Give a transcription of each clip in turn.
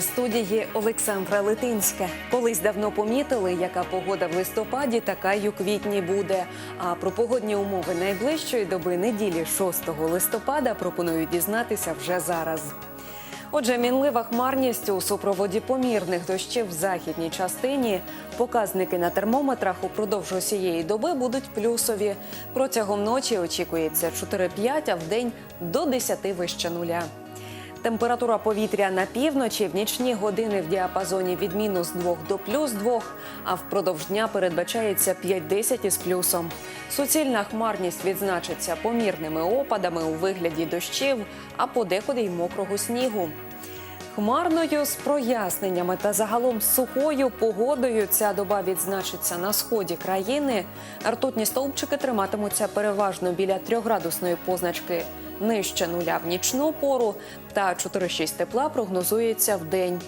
студії Олександра Литинська. Колись давно помітили, яка погода в листопаді, така й у квітні буде. А про погодні умови найближчої доби неділі 6 листопада пропоную дізнатися вже зараз. Отже, мінлива хмарність у супроводі помірних дощів в західній частині. Показники на термометрах упродовж усієї доби будуть плюсові. Протягом ночі очікується 4-5, а вдень до 10 вище нуля. Температура повітря на півночі в нічні години в діапазоні від мінус 2 до плюс 2, а впродовж дня передбачається 5-10 із плюсом. Суцільна хмарність відзначиться помірними опадами у вигляді дощів, а подекуди й мокрого снігу. Хмарною з проясненнями та загалом сухою погодою ця доба відзначиться на сході країни. Ртутні стовпчики триматимуться переважно біля трьохградусної позначки нижче нуля в нічну пору та 4-6 тепла прогнозується в день.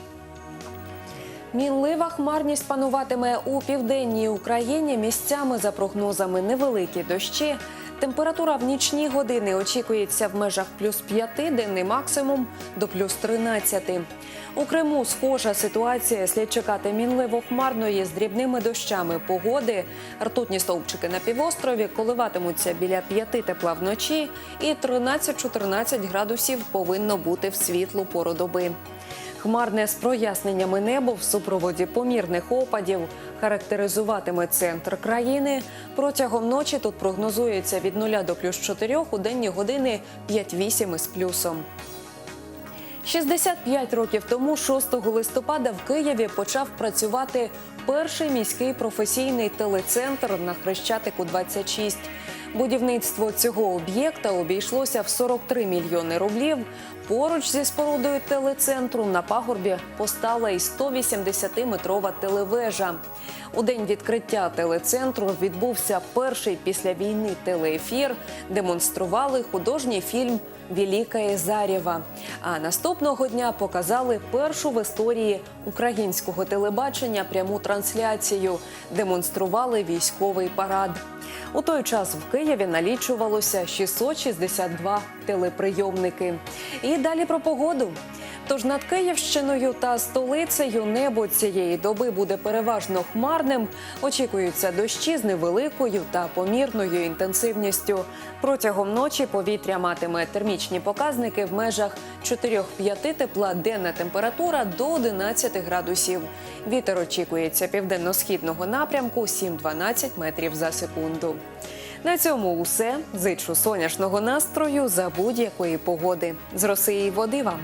Мінлива хмарність пануватиме у південній Україні. Місцями за прогнозами невеликі дощі. Температура в нічні години очікується в межах плюс 5, денний максимум до плюс 13. У Криму схожа ситуація. Слід чекати мінливо хмарної з дрібними дощами погоди. Ртутні стовпчики на півострові коливатимуться біля 5 тепла вночі і 13-14 градусів повинно бути в світлу пору доби. Хмарне з проясненнями небо в супроводі помірних опадів характеризуватиме центр країни. Протягом ночі тут прогнозується від 0 до плюс 4, у денні години 5-8 із плюсом. 65 років тому, 6 листопада, в Києві почав працювати перший міський професійний телецентр на Хрещатику 26. Будівництво цього об'єкта обійшлося в 43 мільйони рублів. Поруч зі спорудою телецентру на пагорбі постала і 180-метрова телевежа. У день відкриття телецентру відбувся перший після війни телеефір. Демонстрували художній фільм Великає Зарєва. А наступного дня показали першу в історії українського телебачення пряму трансляцію. Демонстрували військовий парад. У той час в Києві налічувалося 662 телеприйомники. І далі про погоду. Тож над Київщиною та столицею небо цієї доби буде переважно хмарним. Очікуються дощі з невеликою та помірною інтенсивністю. Протягом ночі повітря матиме термічні показники в межах 4-5 тепла, денна температура до 11 градусів. Вітер очікується південно-східного напрямку 7-12 метрів за секунду. На цьому усе. Зичу сонячного настрою за будь-якої погоди. З Росії води вам.